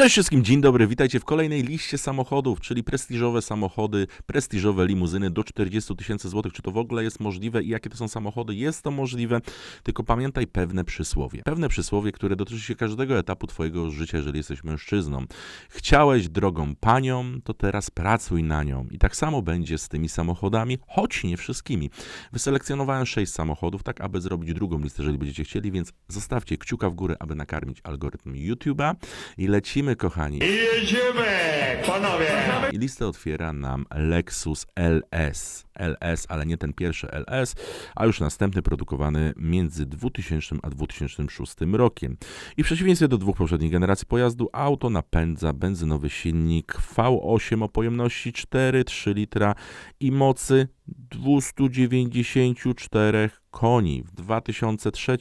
Cześć wszystkim, dzień dobry, witajcie w kolejnej liście samochodów, czyli prestiżowe samochody, prestiżowe limuzyny do 40 tysięcy złotych. Czy to w ogóle jest możliwe i jakie to są samochody? Jest to możliwe, tylko pamiętaj pewne przysłowie. Pewne przysłowie, które dotyczy się każdego etapu twojego życia, jeżeli jesteś mężczyzną. Chciałeś drogą panią, to teraz pracuj na nią. I tak samo będzie z tymi samochodami, choć nie wszystkimi. Wyselekcjonowałem 6 samochodów, tak aby zrobić drugą listę, jeżeli będziecie chcieli, więc zostawcie kciuka w górę, aby nakarmić algorytm YouTube'a i lecimy, kochani. I jedziemy, panowie! I listę otwiera nam Lexus LS. LS, ale nie ten pierwszy LS, a już następny produkowany między 2000 a 2006 rokiem. I w przeciwieństwie do dwóch poprzednich generacji pojazdu, auto napędza benzynowy silnik V8 o pojemności 4,3 litra i mocy 294 koni. W 2003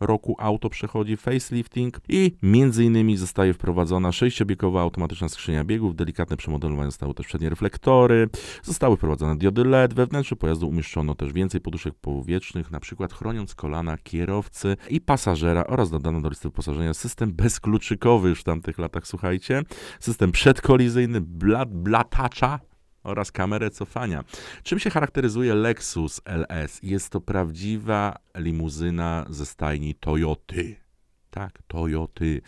roku auto przechodzi facelifting i między innymi zostaje wprowadzona sześciobiegowa automatyczna skrzynia biegów, delikatne przemodelowanie zostały też przednie reflektory, zostały wprowadzone diody LED, we wnętrzu pojazdu umieszczono też więcej poduszek powietrznych, na przykład chroniąc kolana kierowcy i pasażera oraz dodano do listy wyposażenia system bezkluczykowy już w tamtych latach, słuchajcie, system przedkolizyjny, blat, blatacza, oraz kamerę cofania. Czym się charakteryzuje Lexus LS? Jest to prawdziwa limuzyna ze stajni Toyoty. Tak, Toyoty,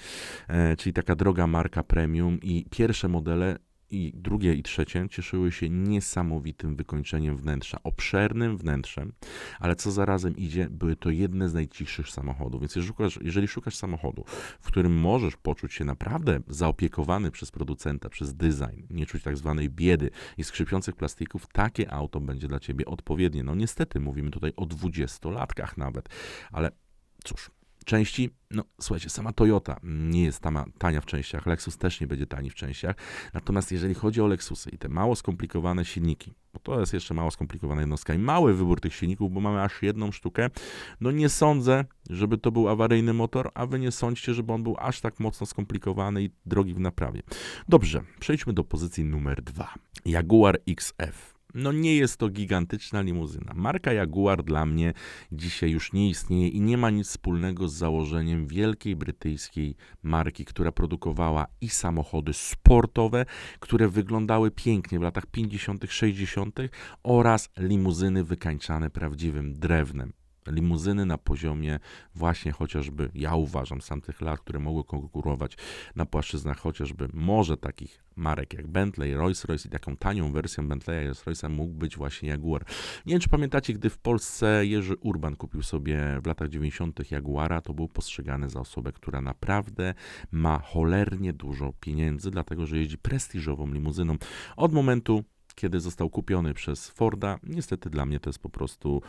e, czyli taka droga marka premium i pierwsze modele i drugie i trzecie cieszyły się niesamowitym wykończeniem wnętrza, obszernym wnętrzem, ale co zarazem idzie, były to jedne z najcichszych samochodów. Więc jeżeli szukasz, jeżeli szukasz samochodu, w którym możesz poczuć się naprawdę zaopiekowany przez producenta, przez design, nie czuć tak zwanej biedy i skrzypiących plastików, takie auto będzie dla ciebie odpowiednie. No niestety mówimy tutaj o 20-latkach nawet, ale cóż, Części, no słuchajcie, sama Toyota nie jest tama, tania w częściach, Lexus też nie będzie tani w częściach. Natomiast jeżeli chodzi o Lexusy i te mało skomplikowane silniki, bo to jest jeszcze mało skomplikowana jednostka i mały wybór tych silników, bo mamy aż jedną sztukę, no nie sądzę, żeby to był awaryjny motor, a wy nie sądźcie, żeby on był aż tak mocno skomplikowany i drogi w naprawie. Dobrze, przejdźmy do pozycji numer dwa. Jaguar XF. No nie jest to gigantyczna limuzyna. Marka Jaguar dla mnie dzisiaj już nie istnieje i nie ma nic wspólnego z założeniem wielkiej brytyjskiej marki, która produkowała i samochody sportowe, które wyglądały pięknie w latach 50., 60. oraz limuzyny wykańczane prawdziwym drewnem limuzyny na poziomie właśnie chociażby, ja uważam, z tamtych lat, które mogły konkurować na płaszczyznach chociażby może takich marek jak Bentley, Rolls-Royce i taką tanią wersją Bentleya i Rolls-Royce'a mógł być właśnie Jaguar. Nie wiem, czy pamiętacie, gdy w Polsce Jerzy Urban kupił sobie w latach 90. Jaguara, to był postrzegany za osobę, która naprawdę ma cholernie dużo pieniędzy, dlatego że jeździ prestiżową limuzyną. Od momentu kiedy został kupiony przez Forda. Niestety dla mnie to jest po prostu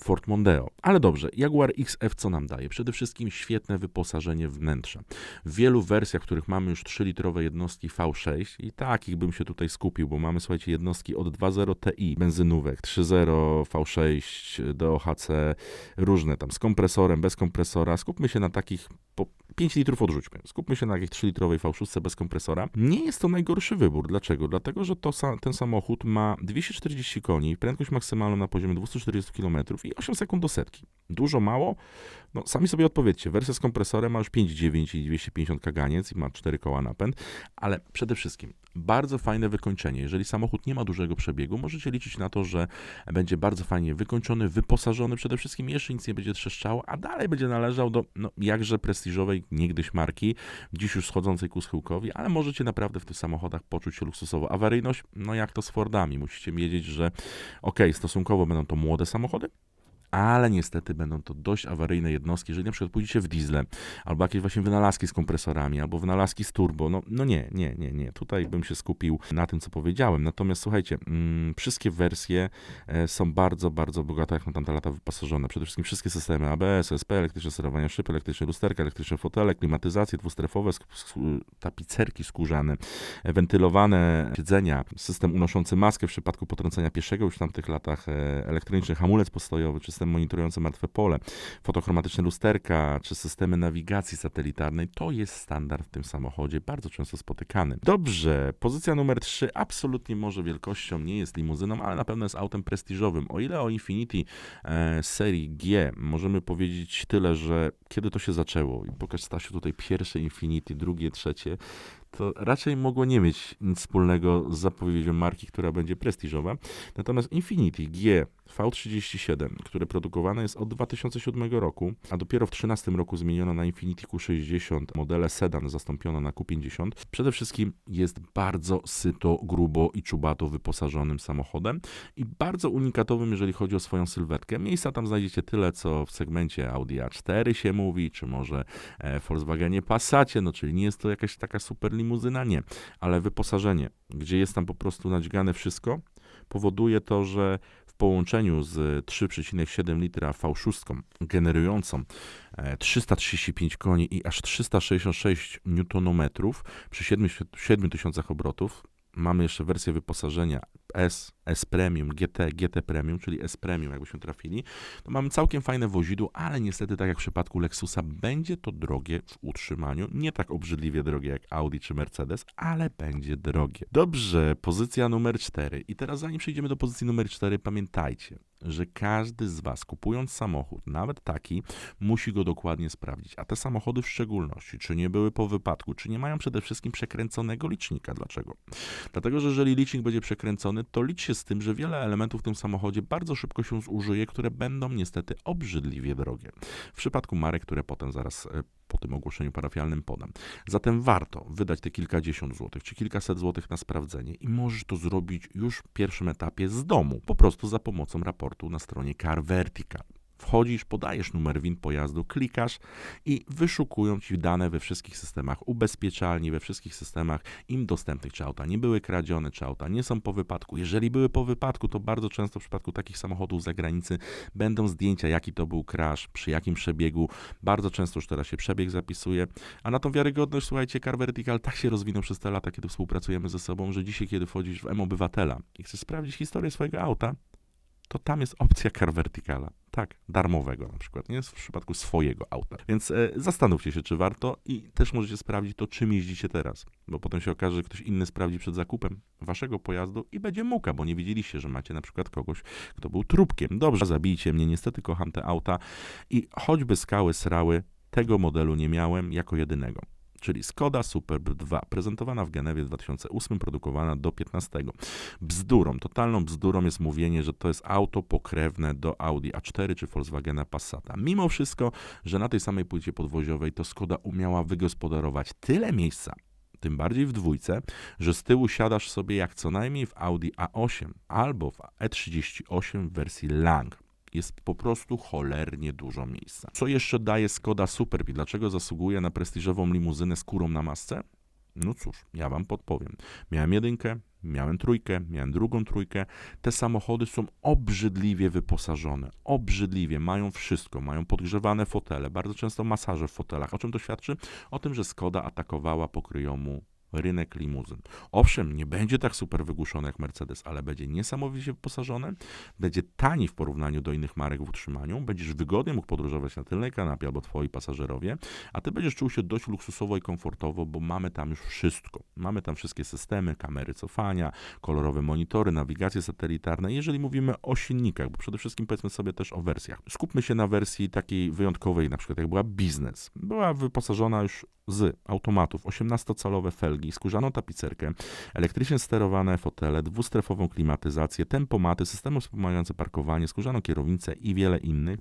Ford Mondeo. Ale dobrze, Jaguar XF co nam daje? Przede wszystkim świetne wyposażenie wnętrza. W wielu wersjach, w których mamy już 3-litrowe jednostki V6 i takich bym się tutaj skupił, bo mamy, słuchajcie, jednostki od 2.0 Ti, benzynówek, 3.0 V6, DOHC, różne tam, z kompresorem, bez kompresora. Skupmy się na takich po 5 litrów odrzućmy. Skupmy się na jakiejś 3-litrowej V6 bez kompresora. Nie jest to najgorszy wybór. Dlaczego? Dlatego, że to, ten samochód ma 240 koni, prędkość maksymalną na poziomie 240 km i 8 sekund do setki. Dużo, mało? No sami sobie odpowiedzcie. Wersja z kompresorem ma już 5,9 i 250 kaganiec i ma 4 koła napęd, ale przede wszystkim bardzo fajne wykończenie. Jeżeli samochód nie ma dużego przebiegu, możecie liczyć na to, że będzie bardzo fajnie wykończony, wyposażony, przede wszystkim jeszcze nic nie będzie trzeszczało, a dalej będzie należał do no, jakże prestiżowej niegdyś marki, dziś już schodzącej ku schyłkowi, ale możecie naprawdę w tych samochodach poczuć się luksusowo. Awaryjność, no jak to z Fordami, musicie wiedzieć, że ok, stosunkowo będą to młode samochody, ale niestety będą to dość awaryjne jednostki. Jeżeli na przykład pójdziecie w diesle, albo jakieś właśnie wynalazki z kompresorami, albo wynalazki z turbo, no, no nie, nie, nie, nie. Tutaj bym się skupił na tym, co powiedziałem. Natomiast słuchajcie, mm, wszystkie wersje e, są bardzo, bardzo bogate, jak na tamte lata wyposażone. Przede wszystkim wszystkie systemy ABS, SP, elektryczne sterowanie szyb, elektryczne lusterka, elektryczne fotele, klimatyzacje dwustrefowe, tapicerki skórzane, wentylowane siedzenia, system unoszący maskę w przypadku potrącenia pieszego już w tamtych latach, e, elektroniczny hamulec postojowy, czy system monitorujący martwe pole, fotochromatyczne lusterka czy systemy nawigacji satelitarnej. To jest standard w tym samochodzie, bardzo często spotykany. Dobrze, pozycja numer 3 absolutnie może wielkością nie jest limuzyną, ale na pewno jest autem prestiżowym. O ile o Infinity e, serii G możemy powiedzieć tyle, że kiedy to się zaczęło i pokaż Stasiu tutaj pierwsze Infinity, drugie, trzecie, to raczej mogło nie mieć nic wspólnego z zapowiedzią marki, która będzie prestiżowa. Natomiast Infiniti G V37, które produkowane jest od 2007 roku, a dopiero w 2013 roku zmieniono na Infiniti Q60 modele sedan, zastąpiono na Q50, przede wszystkim jest bardzo syto, grubo i czubato wyposażonym samochodem i bardzo unikatowym, jeżeli chodzi o swoją sylwetkę. Miejsca tam znajdziecie tyle, co w segmencie Audi A4 się mówi, czy może e, Volkswagenie Passacie, no czyli nie jest to jakaś taka super limuzyna, nie, ale wyposażenie, gdzie jest tam po prostu nadźgane wszystko, powoduje to, że w połączeniu z 3,7 litra V6 generującą e, 335 koni i aż 366 Nm przy 7 7000 obrotów, mamy jeszcze wersję wyposażenia S, S Premium, GT, GT Premium, czyli S Premium, jakbyśmy trafili, to mamy całkiem fajne wozidło, ale niestety, tak jak w przypadku Lexusa, będzie to drogie w utrzymaniu. Nie tak obrzydliwie drogie jak Audi czy Mercedes, ale będzie drogie. Dobrze, pozycja numer 4. I teraz zanim przejdziemy do pozycji numer 4, pamiętajcie, że każdy z Was kupując samochód, nawet taki, musi go dokładnie sprawdzić. A te samochody w szczególności, czy nie były po wypadku, czy nie mają przede wszystkim przekręconego licznika. Dlaczego? Dlatego, że jeżeli licznik będzie przekręcony, to licz się z tym, że wiele elementów w tym samochodzie bardzo szybko się zużyje, które będą niestety obrzydliwie drogie. W przypadku marek, które potem zaraz e, po tym ogłoszeniu parafialnym podam. Zatem warto wydać te kilkadziesiąt złotych czy kilkaset złotych na sprawdzenie i możesz to zrobić już w pierwszym etapie z domu, po prostu za pomocą raportu na stronie Car Vertical. Wchodzisz, podajesz numer WIN pojazdu, klikasz i wyszukują ci dane we wszystkich systemach ubezpieczalni, we wszystkich systemach im dostępnych, czy auta nie były kradzione, czy auta nie są po wypadku. Jeżeli były po wypadku, to bardzo często w przypadku takich samochodów z zagranicy będą zdjęcia, jaki to był crash, przy jakim przebiegu. Bardzo często już teraz się przebieg zapisuje. A na tą wiarygodność, słuchajcie, Car Vertical tak się rozwinął przez te lata, kiedy współpracujemy ze sobą, że dzisiaj, kiedy wchodzisz w M-Obywatela i chcesz sprawdzić historię swojego auta, to tam jest opcja Car Verticala. Tak, darmowego na przykład, nie? W przypadku swojego auta. Więc e, zastanówcie się, czy warto i też możecie sprawdzić to, czym jeździcie teraz. Bo potem się okaże, że ktoś inny sprawdzi przed zakupem waszego pojazdu i będzie muka, bo nie wiedzieliście, że macie na przykład kogoś, kto był trupkiem. Dobrze, zabijcie mnie, niestety kocham te auta i choćby skały srały, tego modelu nie miałem jako jedynego czyli Skoda Superb 2, prezentowana w Genewie w 2008, produkowana do 15. Bzdurą, totalną bzdurą jest mówienie, że to jest auto pokrewne do Audi A4 czy Volkswagena Passata. Mimo wszystko, że na tej samej płycie podwoziowej to Skoda umiała wygospodarować tyle miejsca, tym bardziej w dwójce, że z tyłu siadasz sobie jak co najmniej w Audi A8 albo w E38 w wersji Lang jest po prostu cholernie dużo miejsca. Co jeszcze daje Skoda Superb i dlaczego zasługuje na prestiżową limuzynę z kurą na masce? No cóż, ja wam podpowiem. Miałem jedynkę, miałem trójkę, miałem drugą trójkę. Te samochody są obrzydliwie wyposażone. Obrzydliwie, mają wszystko. Mają podgrzewane fotele, bardzo często masaże w fotelach. O czym to świadczy? O tym, że Skoda atakowała pokryjomu rynek limuzyn. Owszem, nie będzie tak super wygłuszony jak Mercedes, ale będzie niesamowicie wyposażone, będzie tani w porównaniu do innych marek w utrzymaniu, będziesz wygodnie mógł podróżować na tylnej kanapie albo twoi pasażerowie, a ty będziesz czuł się dość luksusowo i komfortowo, bo mamy tam już wszystko. Mamy tam wszystkie systemy, kamery cofania, kolorowe monitory, nawigacje satelitarne. Jeżeli mówimy o silnikach, bo przede wszystkim powiedzmy sobie też o wersjach. Skupmy się na wersji takiej wyjątkowej, na przykład jak była Biznes. Była wyposażona już z automatów, 18-calowe felgi, skórzaną tapicerkę, elektrycznie sterowane fotele, dwustrefową klimatyzację, tempomaty, systemy wspomagające parkowanie, skórzaną kierownicę i wiele innych.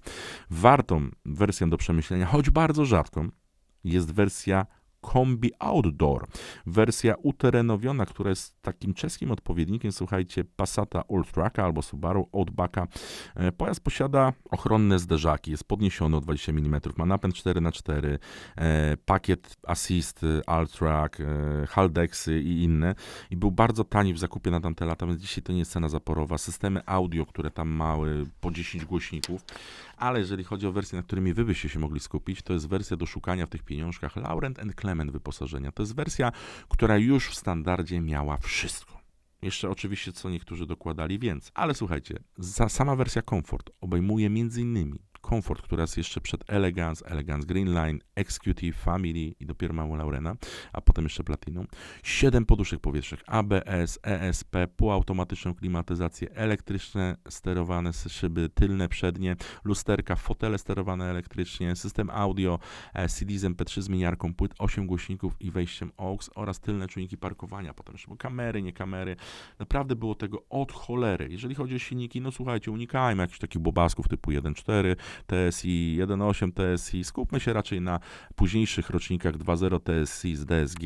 Wartą wersją do przemyślenia, choć bardzo rzadką, jest wersja Kombi Outdoor. Wersja uterenowiona, która jest takim czeskim odpowiednikiem, słuchajcie, Passata Alltracka albo Subaru Outbacka. E, Pojazd posiada ochronne zderzaki, jest podniesiony o 20 mm, ma napęd 4x4, e, pakiet Assist, Alltrack, e, Haldexy i inne. I był bardzo tani w zakupie na tamte lata, więc dzisiaj to nie jest cena zaporowa. Systemy audio, które tam mały, po 10 głośników. Ale jeżeli chodzi o wersje, na którymi wy byście się mogli skupić, to jest wersja do szukania w tych pieniążkach Laurent and Clement wyposażenia. To jest wersja, która już w standardzie miała wszystko. Jeszcze oczywiście co niektórzy dokładali więcej. Ale słuchajcie, sama wersja Comfort obejmuje m.in. Comfort, która jest jeszcze przed Elegance, Elegance Green Line, Executive, Family i dopiero mało Laurena, a potem jeszcze Platinum. 7 poduszek powietrznych, ABS, ESP, półautomatyczną klimatyzację, elektryczne sterowane szyby tylne, przednie, lusterka, fotele sterowane elektrycznie, system audio, e, CD z MP3 zmieniarką płyt, 8 głośników i wejściem AUX oraz tylne czujniki parkowania, potem jeszcze kamery, nie kamery. Naprawdę było tego od cholery. Jeżeli chodzi o silniki, no słuchajcie, unikajmy jakichś takich bobasków typu 1.4 TSI, 1.8 TSI, skupmy się raczej na późniejszych rocznikach 2.0 TSI z DSG,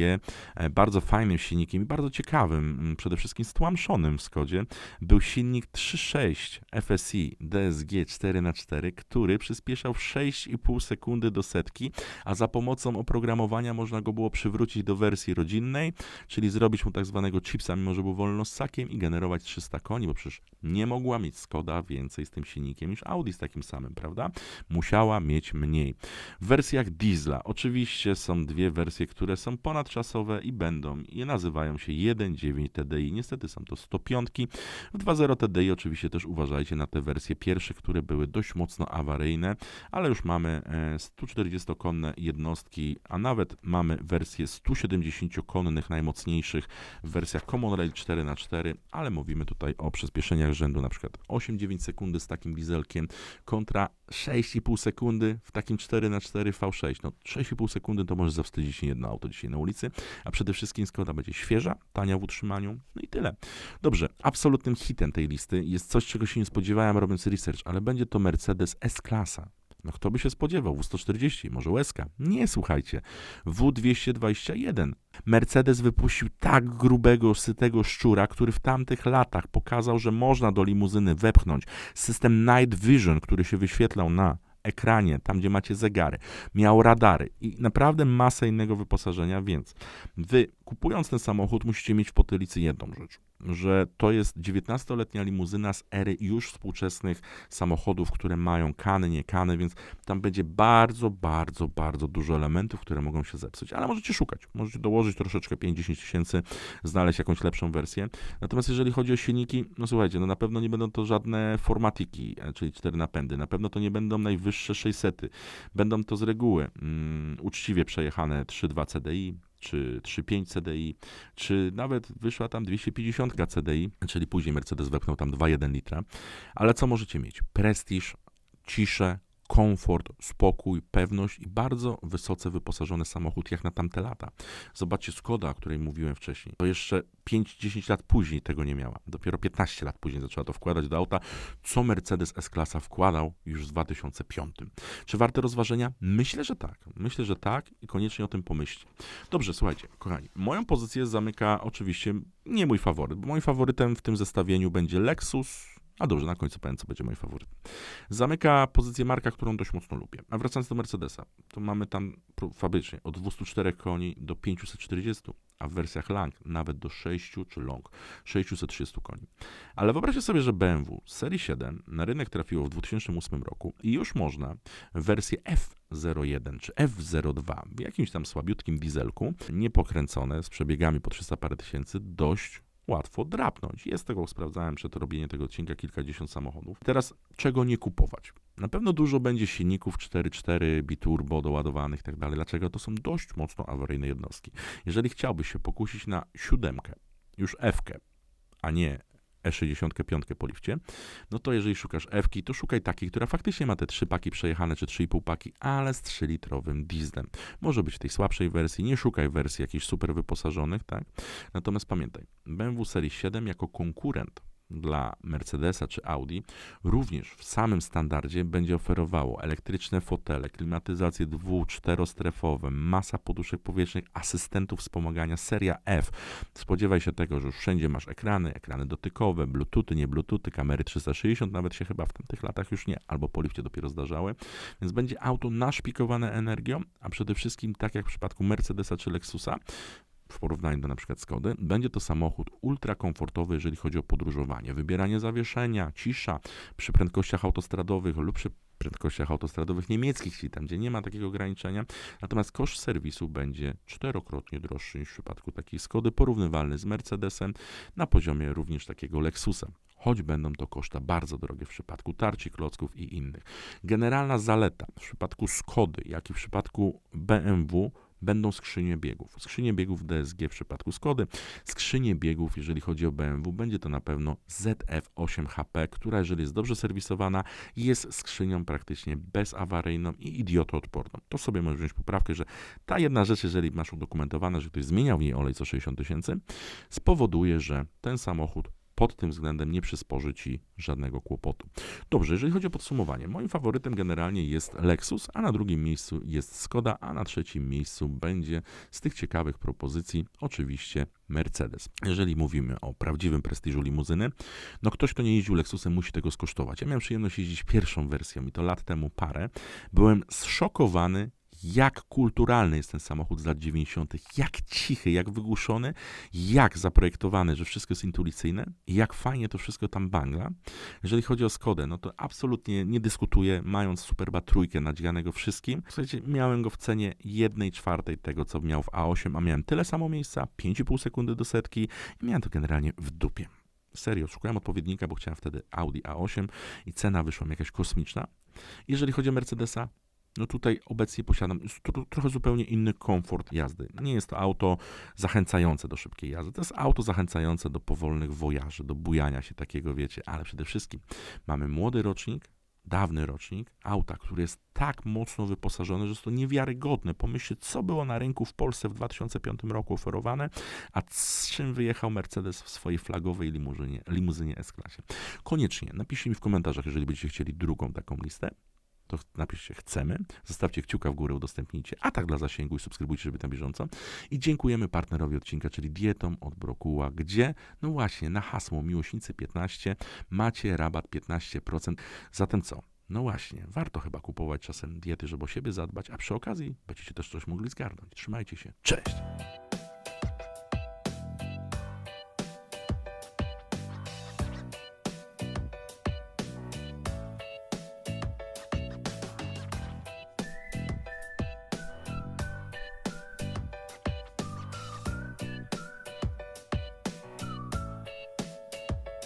e, bardzo fajnym silnikiem i bardzo ciekawym, przede wszystkim stłamszonym w Skodzie, był silnik 3.6 FSI DSG 4x4, który przyspieszał w 6,5 sekundy do setki, a za pomocą oprogramowania można go było przywrócić do wersji rodzinnej, czyli zrobić mu tak zwanego chipsa, mimo że był wolnossakiem i generować 300 koni, bo przecież nie mogła mieć Skoda więcej z tym silnikiem niż Audi z takim samym, prawda? Musiała mieć mniej. W wersjach diesla oczywiście są dwie wersje, które są ponadczasowe i będą. Je nazywają się 1.9 TDI. Niestety są to 105. W 2.0 TDI oczywiście też uważajcie na te wersje pierwsze, które były dość mocno awaryjne, ale już mamy e, 140-konne jednostki, a nawet mamy wersje 170-konnych najmocniejszych w wersjach Common Rail 4x4, ale mówimy tutaj o przyspieszeniach rzędu na przykład 8-9 sekundy z takim dieselkiem kontra 6,5 sekundy w takim 4x4 V6. No 6,5 sekundy to może zawstydzić się jedno auto dzisiaj na ulicy, a przede wszystkim Skoda będzie świeża, tania w utrzymaniu, no i tyle. Dobrze, absolutnym hitem tej listy jest coś, czego się nie spodziewałem robiąc research, ale będzie to Mercedes S-klasa. No kto by się spodziewał? W140, może łezka? Nie, słuchajcie. W221. Mercedes wypuścił tak grubego, sytego szczura, który w tamtych latach pokazał, że można do limuzyny wepchnąć system Night Vision, który się wyświetlał na ekranie, tam gdzie macie zegary, miał radary i naprawdę masę innego wyposażenia, więc wy kupując ten samochód musicie mieć w potylicy jedną rzecz, że to jest 19-letnia limuzyna z ery już współczesnych samochodów, które mają kany, nie kany, więc tam będzie bardzo, bardzo, bardzo dużo elementów, które mogą się zepsuć, ale możecie szukać, możecie dołożyć troszeczkę 5-10 tysięcy, znaleźć jakąś lepszą wersję. Natomiast jeżeli chodzi o silniki, no słuchajcie, no na pewno nie będą to żadne formatiki, e, czyli cztery napędy, na pewno to nie będą najwyższe 600, będą to z reguły mm, uczciwie przejechane 3.2 CDI, czy 3.5 CDI, czy nawet wyszła tam 250 CDI, czyli później Mercedes wepchnął tam 2.1 litra. Ale co możecie mieć? Prestiż, ciszę, komfort, spokój, pewność i bardzo wysoce wyposażony samochód jak na tamte lata. Zobaczcie Skoda, o której mówiłem wcześniej. To jeszcze 5-10 lat później tego nie miała. Dopiero 15 lat później zaczęła to wkładać do auta, co Mercedes S-klasa wkładał już w 2005. Czy warte rozważenia? Myślę, że tak. Myślę, że tak i koniecznie o tym pomyślcie. Dobrze, słuchajcie, kochani, moją pozycję zamyka oczywiście nie mój faworyt, bo moim faworytem w tym zestawieniu będzie Lexus. A dobrze, na końcu powiem, co będzie mój faworyt. Zamyka pozycję marka, którą dość mocno lubię. A wracając do Mercedesa, to mamy tam fabrycznie od 204 koni do 540, a w wersjach Lang nawet do 6 czy Long 630 koni. Ale wyobraźcie sobie, że BMW serii 7 na rynek trafiło w 2008 roku i już można wersję F01 czy F02 w jakimś tam słabiutkim dieselku, niepokręcone, z przebiegami po 300 parę tysięcy, dość łatwo drapnąć. Jest tego, sprawdzałem przed robieniem tego odcinka kilkadziesiąt samochodów. Teraz czego nie kupować? Na pewno dużo będzie silników 4.4, biturbo doładowanych i tak. Dlaczego? To są dość mocno awaryjne jednostki. Jeżeli chciałbyś się pokusić na siódemkę, już F-kę, a nie E65 po lifcie, no to jeżeli szukasz F-ki, to szukaj takiej, która faktycznie ma te trzy paki przejechane, czy 3,5 paki, ale z 3-litrowym dieslem. Może być tej słabszej wersji, nie szukaj wersji jakichś super wyposażonych, tak? Natomiast pamiętaj, BMW Serii 7 jako konkurent dla Mercedesa czy Audi również w samym standardzie będzie oferowało elektryczne fotele, klimatyzacje dwu, czterostrefowe, masa poduszek powietrznych, asystentów wspomagania, seria F. Spodziewaj się tego, że już wszędzie masz ekrany, ekrany dotykowe, bluetoothy, nie bluetoothy, kamery 360, nawet się chyba w tamtych latach już nie, albo po lifcie dopiero zdarzały, więc będzie auto naszpikowane energią, a przede wszystkim tak jak w przypadku Mercedesa czy Lexusa, w porównaniu do na przykład Skody, będzie to samochód ultra komfortowy, jeżeli chodzi o podróżowanie. Wybieranie zawieszenia, cisza przy prędkościach autostradowych lub przy prędkościach autostradowych niemieckich, czyli tam, gdzie nie ma takiego ograniczenia. Natomiast koszt serwisu będzie czterokrotnie droższy niż w przypadku takiej Skody, porównywalny z Mercedesem na poziomie również takiego Lexusa. Choć będą to koszta bardzo drogie w przypadku tarci, klocków i innych. Generalna zaleta w przypadku Skody, jak i w przypadku BMW będą skrzynie biegów. Skrzynie biegów DSG w przypadku Skody, skrzynie biegów, jeżeli chodzi o BMW, będzie to na pewno ZF8HP, która jeżeli jest dobrze serwisowana, jest skrzynią praktycznie bezawaryjną i idiotoodporną. To sobie możesz wziąć poprawkę, że ta jedna rzecz, jeżeli masz udokumentowane, że ktoś zmieniał w niej olej co 60 tysięcy, spowoduje, że ten samochód pod tym względem nie przysporzy ci żadnego kłopotu. Dobrze, jeżeli chodzi o podsumowanie, moim faworytem generalnie jest Lexus, a na drugim miejscu jest Skoda, a na trzecim miejscu będzie z tych ciekawych propozycji oczywiście Mercedes. Jeżeli mówimy o prawdziwym prestiżu limuzyny, no ktoś, kto nie jeździł Lexusem, musi tego skosztować. Ja miałem przyjemność jeździć pierwszą wersją i to lat temu parę. Byłem zszokowany, jak kulturalny jest ten samochód z lat 90., jak cichy, jak wygłuszony, jak zaprojektowany, że wszystko jest intuicyjne, i jak fajnie to wszystko tam bangla. Jeżeli chodzi o Skodę, no to absolutnie nie dyskutuję, mając Superba trójkę nadzianego wszystkim. Słuchajcie, miałem go w cenie 1 czwartej tego, co miał w A8, a miałem tyle samo miejsca, 5,5 sekundy do setki i miałem to generalnie w dupie. Serio, szukałem odpowiednika, bo chciałem wtedy Audi A8 i cena wyszła mi jakaś kosmiczna. Jeżeli chodzi o Mercedesa, no tutaj obecnie posiadam trochę zupełnie inny komfort jazdy. Nie jest to auto zachęcające do szybkiej jazdy. To jest auto zachęcające do powolnych wojaży, do bujania się takiego, wiecie, ale przede wszystkim mamy młody rocznik, dawny rocznik, auta, który jest tak mocno wyposażony, że jest to niewiarygodne. Pomyślcie, co było na rynku w Polsce w 2005 roku oferowane, a z czym wyjechał Mercedes w swojej flagowej limuzynie, limuzynie S-klasie. Koniecznie napiszcie mi w komentarzach, jeżeli będziecie chcieli drugą taką listę to napiszcie chcemy, zostawcie kciuka w górę, udostępnijcie, a tak dla zasięgu i subskrybujcie, żeby na bieżąco. I dziękujemy partnerowi odcinka, czyli Dietom od Brokuła, gdzie, no właśnie, na hasło Miłośnicy 15 macie rabat 15%. Zatem co? No właśnie, warto chyba kupować czasem diety, żeby o siebie zadbać, a przy okazji będziecie też coś mogli zgarnąć. Trzymajcie się. Cześć!